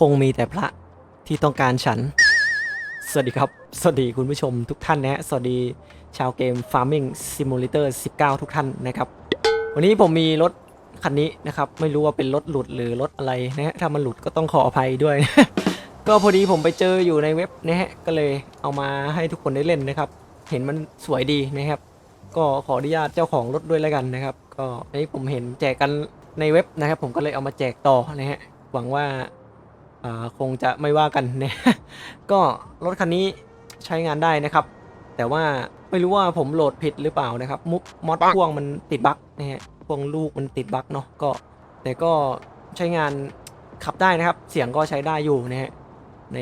คงมีแต่พระที่ต้องการฉัน สวัสดีครับ สวัสดีคุณผู้ชมทุกท่านนะฮะสวัสดีชาวเกม Farming Simulator 19 ทุกท่านนะครับ วันนี้ผมมีรถคันนี้นะครับ ไม่รู้ว่าเป็นรถหลุดหรือรถอะไรนะฮะถ้ามันหลุดก็ต้องขออภัยด้วย ก็พอดีผมไปเจออยู่ในเว็บนะฮะก็เลยเอามาให้ทุกคนได้เล่นนะครับ เห็นมันสวยดีนะครับ ก็ขออนุญาตเจ้าของรถด้วยแล้วกันนะครับ ก็อันนี้ผมเห็นแจกกันในเว็บนะครับ ผมก็เลยเอามาแจกต่อนะฮะหวังว่า อ่าคงจะไม่ว่ากันนะ ก็รถคันนี้ใช้งานได้นะครับ แต่ว่าไม่รู้ว่าผมโหลดผิดหรือเปล่านะครับมุกมอดพ่วงมันติดบั๊กนะฮะพ่วงลูกมันติดบั๊กเนาะก็ แต่ก็ใช้งานขับได้นะครับ เสียงก็ใช้ได้อยู่นะฮะใน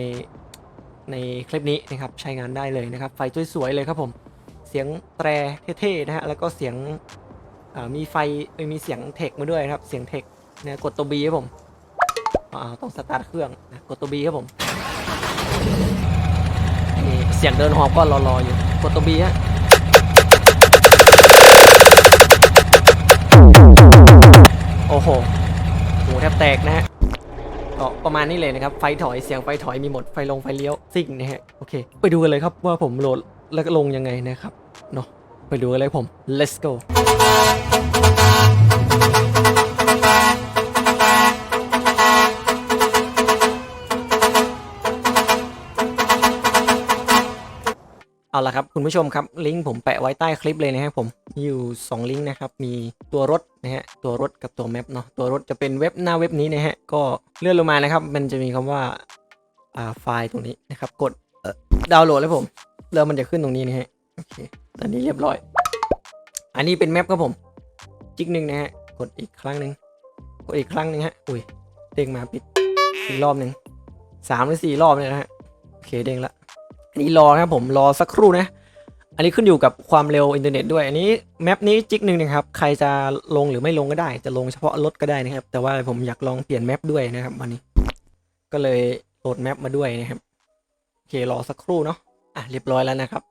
ในคลิปนี้นะครับใช้งานได้เลยนะครับ ไฟสวยๆเลยครับผมเสียงแตรเท่ๆนะฮะแล้วก็เสียงอ่ามีไฟเอ้ยมีเสียงเทคมาด้วยนะครับ เสียงเทคนะกดตัว B ครับผม อ่าต้องสตาร์ทเครื่องนะกดตัว B ครับผมนี่เสียงเดินหอบก็รอๆอยู่กดตัว B ฮะโอ้โหหูแทบแตกนะฮะก็ประมาณนี้เลยนะครับ ไฟถอยเสียงไฟถอยมีหมดไฟลงไฟเลี้ยวซิ่งนะฮะโอเค ไปดูกันเลยครับว่าผมโหลดแล้วก็ลงยังไงนะครับเนาะไปดูกันเลยผม let's go เอาละครับคุณผู้ชมครับลิงก์ผมแปะไว้ใต้คลิปเลยนะครับผมมีอยู่ 2 ลิงก์นะครับมีตัวรถนะฮะตัวรถกับตัวแมปเนาะตัวรถจะเป็นเว็บหน้าเว็บนี้นะฮะก็เลื่อนลงมานะครับ มันจะมีคำว่าอ่าไฟล์ตรงนี้นะครับกดดาวน์โหลดแล้วผมแล้วมันจะขึ้นตรงนี้นะฮะโอเคตอนนี้เรียบร้อย อันนี้เป็นแมปครับผมจิกหนึ่งนะฮะกดอีกครั้งหนึ่งกดอีกครั้งหนึ่งฮะอุ้ยเด้งมาปิดอีกรอบหนึ่งสามหรือสี่รอบเลยนะฮะโอเคเด้งละ นนี้รอนะครับผมรอสักครู่นะ อันนี้ขึ้นอยู่กับความเร็วอินเทอร์เน็ตด้วย อันนี้แมปนี้จิกหนึ่งนะครับ ใครจะลงหรือไม่ลงก็ได้ จะลงเฉพาะรถก็ได้นะครับ แต่ว่าผมอยากลองเปลี่ยนแมปด้วยนะครับวันนี้ ก็เลยโหลดแมปมาด้วยนะครับ โอเครอสักครู่เนาะ อะเรียบร้อยแล้วนะครับ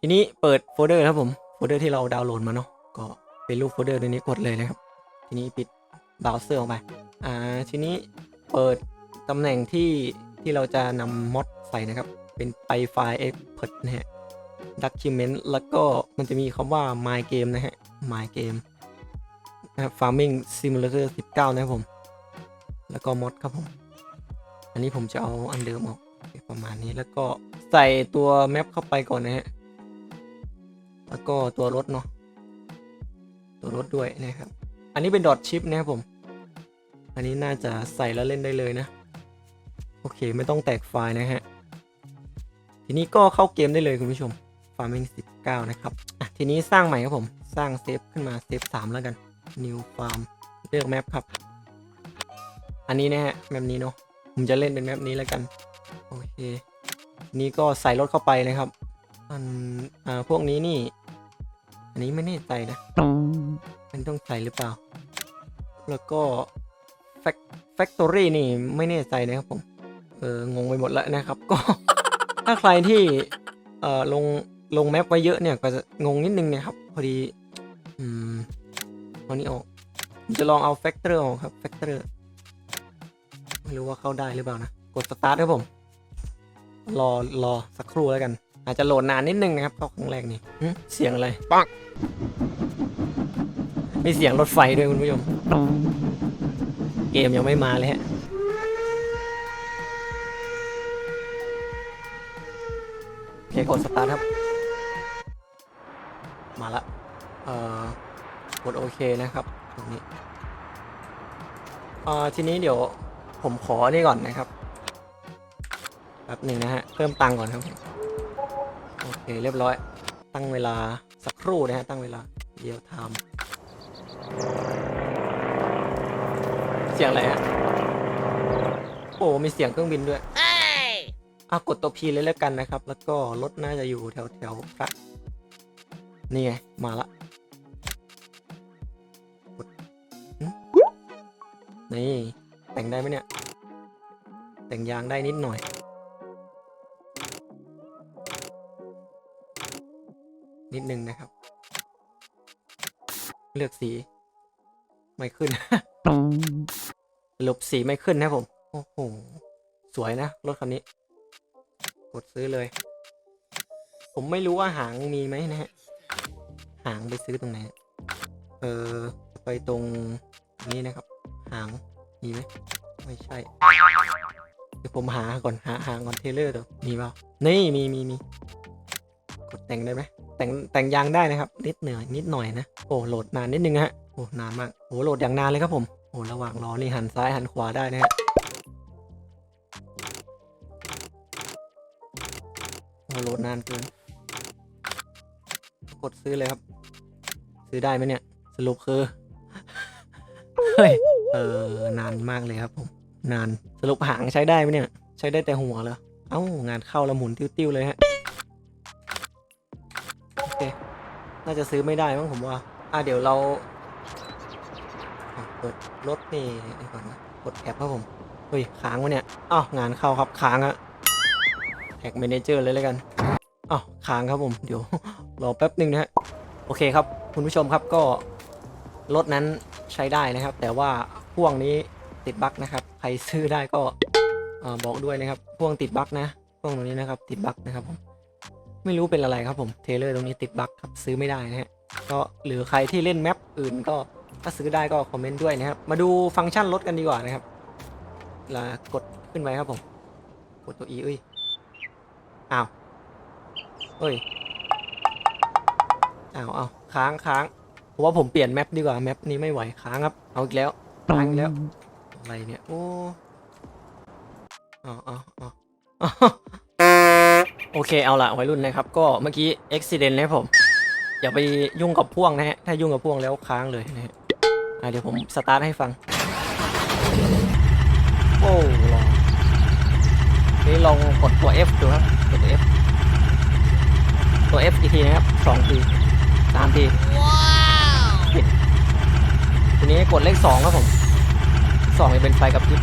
ทีนี้เปิดโฟลเดอร์ครับผม โฟลเดอร์ที่เราดาวน์โหลดมาเนาะ ก็เป็นรูปโฟลเดอร์ตัวนี้กดเลยนะครับ ทีนี้ปิดเบราว์เซอร์ออกไป อ่า ทีนี้เปิดตำแหน่งที่ที่เราจะนำมอดใส่นะครับ เป็นไปไฟล์ export นะฮะ document แล้วก็มันจะมีคำว่า my game นะฮะ my game นะครับ farming simulator 19 นะครับผม แล้วก็ mod ครับผม อันนี้ผมจะเอาอันเดิมออกประมาณนี้แล้วก็ใส่ตัวแมปเข้าไปก่อนนะฮะ แล้วก็ตัวรถเนาะ ตัวรถด้วยนะครับ อันนี้เป็นดอทชิปนะครับผม อันนี้น่าจะใส่แล้วเล่นได้เลยนะ โอเคไม่ต้องแตกไฟล์นะฮะ ทีนี้ก็เข้าเกมได้เลยคุณผู้ชม Farming 19 นะครับทีนี้สร้างใหม่ครับผมสร้างเซฟขึ้นมาเซฟ3แล้วกัน New Farm เลือกแมปครับ อันนี้นะฮะแมปนี้เนาะผมจะเล่นเป็นแมปนี้แล้วกัน โอเค นี่ก็ใส่รถเข้าไปนะครับ อันอ่าพวกนี้นี่ อันนี้ไม่แน่ใจนะ มันต้องใส่หรือเปล่า แล้วก็ Fac- Factory นี่ไม่แน่ใจนะครับผม เอองงไปหมดแล้วนะครับก็ ถ้าใครที่เอ่อลงลงแมปไว้เยอะเนี่ยก็จะงงนิดนึงนะครับ พอดี อืมเอานี้ออกผมจะลองเอาแฟกเตอร์ออกครับแฟกเตอร์ไม่รู้ว่าเข้าได้หรือเปล่านะ กดสตาร์ทครับผม รอรอสักครู่แล้วกัน อาจจะโหลดนานนิดนึงนะครับเข้าครั้งแรกนี่หึเสียงอะไรปังมีเสียงรถไฟด้วยคุณผู้ชม เกมยังไม่มาเลยฮะ โอเค กดสตาร์ทครับ มาละเอ่อกดโอเคนะครับตรงนี้เอ่อทีนี้เดี๋ยวผมขอนี่ก่อนนะครับแป๊บหนึ่งนะฮะเพิ่มตังก่อนครับโอเคเรียบร้อย ตั้งเวลาสักครู่นะฮะตั้งเวลาเดียวทม์เสียงอะไรฮะโอ้มีเสียงเครื่องบินด้วย อะกดตัว P เลยแล้วกันนะครับ แล้วก็รถน่าจะอยู่แถวแถวๆพระนี่ไง มาละกดหึนี่ แต่งได้ไหมเนี่ย แต่งยางได้นิดหน่อย นิดนึงนะครับ เลือกสี ไม่ขึ้นสรุปสีไม่ขึ้นนะครับผม โอ้โห สวยนะ รถคันนี้ กดซื้อเลย ผมไม่รู้ว่าหางมีไหมนะฮะ หางไปซื้อตรงไหน เออไปตรงนี้นะครับ หางมีไหมไม่ใช่เดี๋ยวผมหาก่อนหาหางก่อนเทเลอร์เดี๋ยวมีเปล่านี่มีมีมีกดแต่งได้ไหมแต่งแต่งยางได้นะครับ นิดเหนื่อยนิดหน่อยนะโอ้โหลดนานนิดนึงฮะโอ้นานมากโอ้โหลดอย่างนานเลยครับผมโอ้ระหว่างรอนี่หันซ้ายหันขวาได้นะฮะ โอ้โหลดนานเกิน กดซื้อเลยครับ ซื้อได้ไหมเนี่ย สรุปคือ เฮ้ย เออนานมากเลยครับผม นาน สรุปหางใช้ได้ไหมเนี่ย ใช้ได้แต่หัวเหรอ เอ้า งานเข้าแล้วหมุนติ้วๆเลยฮะ โอเค น่าจะซื้อไม่ได้มั้งผมว่า อะเดี๋ยวเราอะเปิดรถนี่เดี๋ยวก่อนนะกดแอปครับผม เฮ้ย ค้างวะเนี่ย อ้าว งานเข้าครับ ค้างอะ แท็กเมนเจอร์เลยแล้วกันอ้าวค้างครับผม เดี๋ยวรอแป๊บหนึ่งนะฮะ โอเคครับ คุณผู้ชมครับก็รถนั้นใช้ได้นะครับ แต่ว่าพ่วงนี้ติดบั๊กนะครับ ใครซื้อได้ก็บอกด้วยนะครับ พ่วงติดบั๊กนะ พ่วงตรงนี้นะครับ ติดบั๊กนะครับผม ไม่รู้เป็นอะไรครับผม เทเลอร์ตรงนี้ติดบั๊กครับ ซื้อไม่ได้นะฮะ ก็หรือใครที่เล่นแมปอื่นก็ถ้าซื้อได้ก็คอมเมนต์ด้วยนะครับ มาดูฟังก์ชันรถกันดีกว่านะครับลากดขึ้นไปครับผม กดตัว E เอ้ย อ้าวเอ้ยอ้าวอ้าวค้างค้างผมว่าผมเปลี่ยนแมปดีกว่าแมปนี้ไม่ไหวค้างครับ เอาอีกแล้วค้างอีกแล้วอะไรเนี่ยโอ้อ๋ออ๋ออ๋อโอเคเอาละวัยรุ่นนะครับ ก็เมื่อกี้อุบิเหตุนะผมอย่าไปยุ่งกับพ่วงนะฮะ ถ้ายุ่งกับพ่วงแล้วค้างเลยนะฮะเดี๋ยวผมสตาร์ทให้ฟัง โอ้ลองนี่ลองกดตัว F ดูครับ ตัว F อีกทีนะครับสองทีสามทีปิดทีนี้กดเลขสองครับผมสองจะเป็นไฟกับพริบ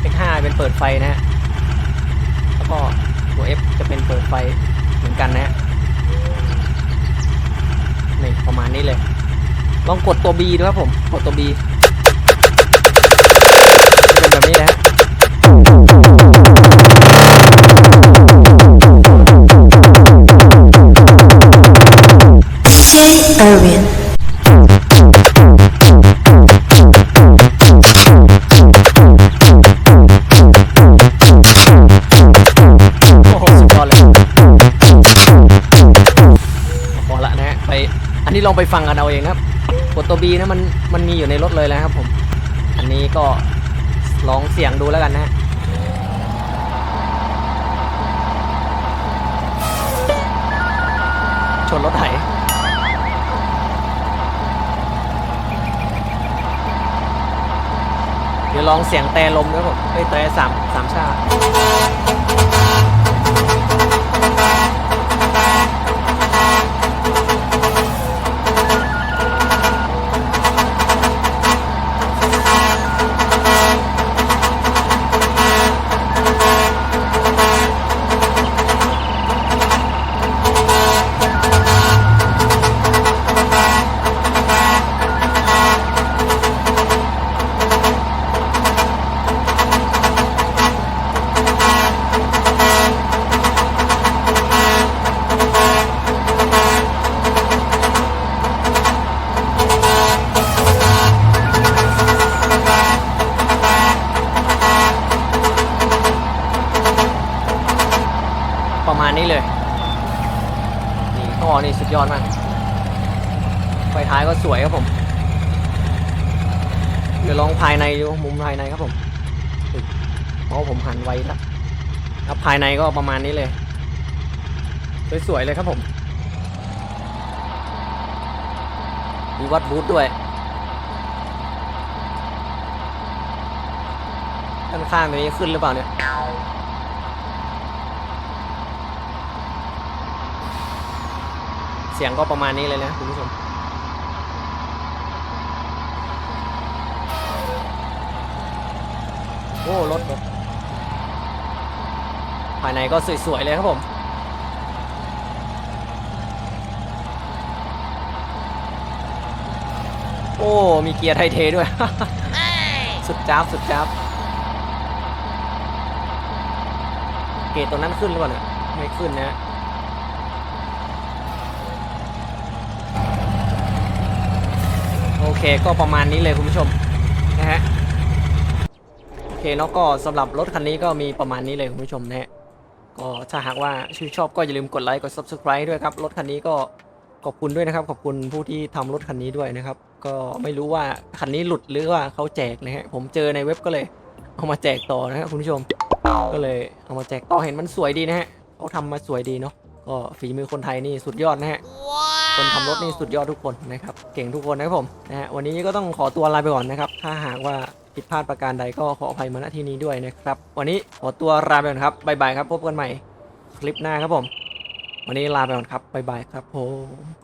เลขห้าเป็นเปิดไฟนะฮะแล้วก็ตัว F จะเป็นเปิดไฟเหมือนกันนะฮะนี่ประมาณนี้เลย ลองกดตัว B ดูครับผม กดตัว B DJ Erwin. โอ้โหสุดยอดเลยพอละนะฮะไปอันนี้ลองไปฟังกันเอาเองนะครับกดตัว B นะมันมันมีอยู่ในรถเลยแล้วครับผม อันนี้ก็ลองเสียงดูแล้วกันนะชนรถไถ เดี๋ยวลองเสียงแต่ลมด้วยผมเอ้ยแต่สามสามชา มาณนี้เลย นี่ท่อนี่สุดยอดมาก ไฟท้ายก็สวยครับผม เดี๋ยวลองภายในดูมุมภายในครับผม เพราะผมหันไวแล้วแล้วภายในก็ประมาณนี้เลย สวยๆเลยครับผม มีวัดบูธด้วยด้านข้างตรงนี้ขึ้นหรือเปล่าเนี่ย เสียงก็ประมาณนี้เลยนะคุณผู้ชมโอ้รถรถภายในก็สวยๆเลยครับผมโอ้มีเกียร์ไทเทด้วย สุดจ้าบสุดจ้าบเกตตัวนั้นขึ้นหรือเปล่าเนี่ยไม่ขึ้นนะฮะ โอเคก็ประมาณนี้เลยคุณผู้ชมนะฮะโอเคแล้วก็สำหรับรถคันนี้ก็มีประมาณนี้เลยคุณผู้ชมนะฮะก็ถ้าหากว่าชื่นชอบก็อย่าลืมกดไลค์กด subscribe ด้วยครับรถคันนี้ก็ขอบคุณด้วยนะครับ ขอบคุณผู้ที่ทำรถคันนี้ด้วยนะครับ ก็ไม่รู้ว่าคันนี้หลุดหรือว่าเขาแจกนะฮะผมเจอในเว็บก็เลย เอามาแจกต่อนะครับคุณผู้ชม ก็เลยเอามาแจกต่อเห็นมันสวยดีนะฮะเขาทำมาสวยดีเนาะก็ฝีมือคนไทยนี่สุดยอดนะฮะ คนทำรถนี่สุดยอดทุกคนนะครับเก่งทุกคนนะครับผมนะฮะวันนี้ก็ต้องขอตัวลาไปก่อนนะครับ ถ้าหากว่าผิดพลาดประการใดก็ขออภัยมาณที่นี้ด้วยนะครับ วันนี้ขอตัวลาไปก่อนครับบ๊ายบายครับพบกันใหม่คลิปหน้าครับผม วันนี้ลาไปก่อนครับบ๊ายบายครับผม